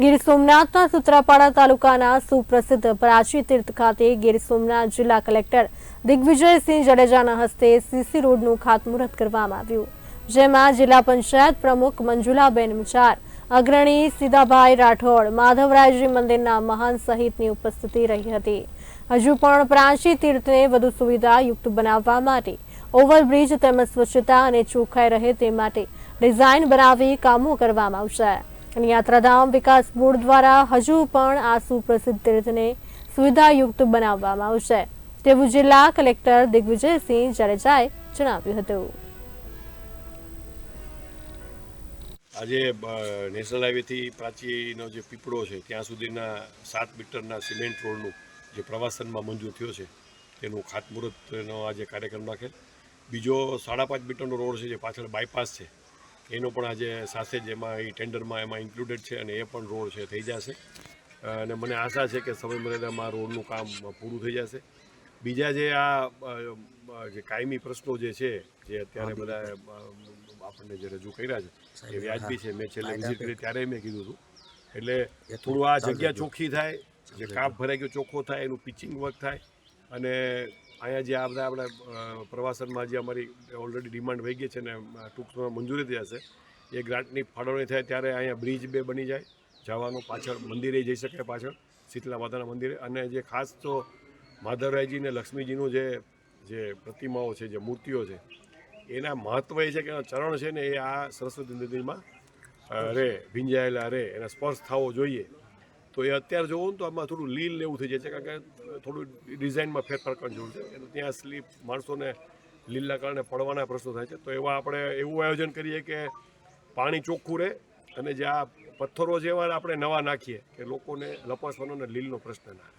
ગીર સોમનાથના સુત્રાપાડા તાલુકાના સુપ્રસિદ્ધ પ્રાચી તીર્થ ખાતે ગીર સોમનાથ જિલ્લા કલેક્ટર દિગ્વિજયસિંહ જાડેજાના હસ્તે સીસી રોડનું ખાતમુહૂર્ત કરવામાં આવ્યું, જેમાં જિલ્લા પંચાયત પ્રમુખ મંજુલાબેન મુચાર, અગ્રણી સીધાભાઈ રાઠોડ, માધવરાયજી મંદિરના મહાન સહિતની ઉપસ્થિતિ રહી હતી. હજુ પણ પ્રાચી તીર્થને વધુ સુવિધાયુક્ત બનાવવા માટે ઓવરબ્રિજ તેમજ સ્વચ્છતા અને ચોખ્ખાઈ રહે તે માટે ડિઝાઇન બનાવી કામો કરવામાં આવશે. યાત્રાધામ વિકાસ બોર્ડ દ્વારા હજુ પણ આ સુપ્રસિદ્ધ તીર્થને સુવિધાયુક્ત બનાવવામાં આવશે. તેવું જિલ્લા કલેક્ટર દિગ્વિજયસિંહ જાડેજાએ જણાવ્યું હતું. આજે નેશનલ હાઈવેથી પ્રાચીનો જે પીપળો છે, ત્યાં સુધીના સાત મીટરના સિમેન્ટ રોડનું જે પ્રવાસનમાં મંજૂર થયો છે, તેનું ખાતમુહૂર્તનો આજે કાર્યક્રમ રાખેલ બીજો સાડા પાંચ મીટરનો રોડ છે, જે પાછળ બાયપાસ છે. એનો પણ આજે સાથે જ એમાં એ ટેન્ડરમાં એમાં ઇન્ક્લુડેડ છે અને એ પણ રોડ છે થઈ જશે. અને મને આશા છે કે સમય મર્યાદામાં આ રોડનું કામ પૂરું થઈ જશે. બીજા જે આ જે કાયમી પ્રશ્નો જે છે જે અત્યારે બધા આપણને જે રજૂ કર્યા છે એ વ્યાજબી છે. મેં છેલ્લે વિઝિટ કરી ત્યારે મેં કીધું હતું. એટલે થોડું આ જગ્યા ચોખ્ખી થાય જે કાપ ભરાઈ ગયો ચોખ્ખો થાય એનું પિચિંગ વર્ક થાય અને અહીંયા જે આ બધા આપણે પ્રવાસનમાં જે અમારી ઓલરેડી ડિમાન્ડ વહી ગઈ છે ને ટૂંક સમયમાં મંજૂરી થઈ જશે એ ગ્રાન્ટની ફાળવણી થાય ત્યારે અહીંયા બ્રિજ બે બની જાય, જવાનું પાછળ મંદિરે જઈ શકે પાછળ, શીતલા માતાના મંદિરે. અને જે ખાસ તો માધવરાયજી ને લક્ષ્મીજીનું જે જે પ્રતિમાઓ છે, જે મૂર્તિઓ છે, એના મહત્વ એ છે કે એના ચરણ છે ને એ આ સરસ્વતી નદીમાં રહે ભીંજાયેલા રે, એના સ્પર્શ થવો જોઈએ. તો એ અત્યારે જોવું ને તો આમાં થોડું લીલ એવું થઈ જાય છે, કારણ કે થોડું ડિઝાઇનમાં ફેરફાર કરવાની જરૂર છે. એટલે ત્યાં સ્લીપ માણસોને લીલના કારણે પડવાના પ્રશ્નો થાય છે. તો એવા આપણે એવું આયોજન કરીએ કે પાણી ચોખ્ખું રહે અને જે આ પથ્થરો જેવા આપણે નવા નાખીએ કે લોકોને લપસવાનો ને લીલનો પ્રશ્ન ના રહે.